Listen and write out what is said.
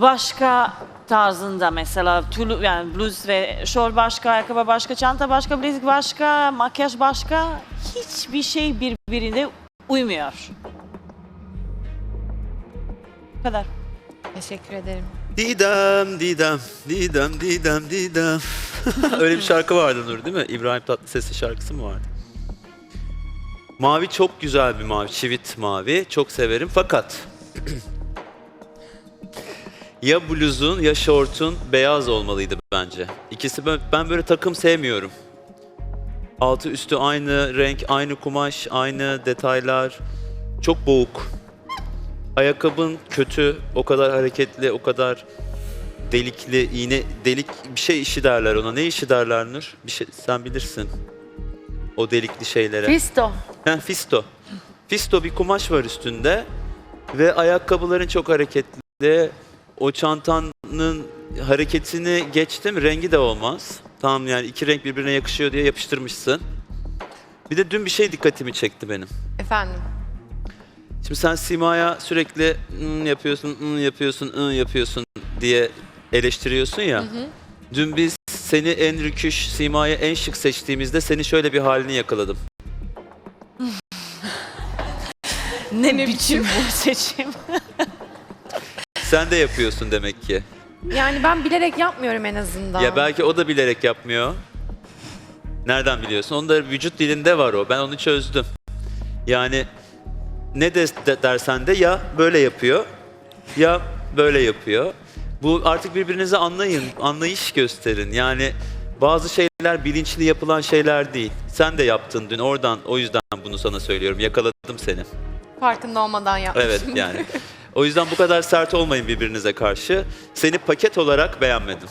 başka tarzında mesela tulu yani bluz ve şort başka, ayakkabı başka, çanta başka, bilezik başka, makyaj başka. Hiçbir şey birbirine uymuyor. Bu kadar. Teşekkür ederim. Didem, Didem, Didem, Didem, Didem. Öyle bir şarkı vardı Nur değil mi? İbrahim Tatlıses'in şarkısı mı vardı? Mavi çok güzel bir mavi, çivit mavi. Çok severim fakat ya bluzun ya şortun beyaz olmalıydı bence. İkisi ben, ben böyle takım sevmiyorum. Altı üstü aynı renk, aynı kumaş, aynı detaylar. Çok boğuk. Ayakkabın kötü, o kadar hareketli, o kadar delikli, iğne, delik bir şey işi derler ona. Ne işi derler Nur? Bir şey, sen bilirsin. O delikli şeylere. Fisto. Heh, fisto. Fisto bir kumaş var üstünde ve ayakkabıların çok hareketli. O çantanın hareketini geçtim, rengi de olmaz. Tamam yani iki renk birbirine yakışıyor diye yapıştırmışsın. Bir de dün bir şey dikkatimi çekti benim. Efendim. Şimdi sen Sima'ya sürekli "Hmm, yapıyorsun, hmm, yapıyorsun, ın yapıyorsun diye eleştiriyorsun ya. Dün biz seni en rüküş, Sima'yı en şık seçtiğimizde senin şöyle bir halini yakaladım. Ne, biçim bu seçim? Sen de yapıyorsun demek ki. Yani ben bilerek yapmıyorum en azından. Ya belki o da bilerek yapmıyor. Nereden biliyorsun? Onun da vücut dilinde var o. Ben onu çözdüm. Yani ne de, de- dersen de ya böyle yapıyor ya böyle yapıyor. Bu artık birbirinizi anlayın, anlayış gösterin. Yani bazı şeyler bilinçli yapılan şeyler değil. Sen de yaptın dün oradan o yüzden bunu sana söylüyorum. Yakaladım seni. Farkında olmadan yapmışım. Evet yani. O yüzden bu kadar sert olmayın birbirinize karşı. Seni paket olarak beğenmedim.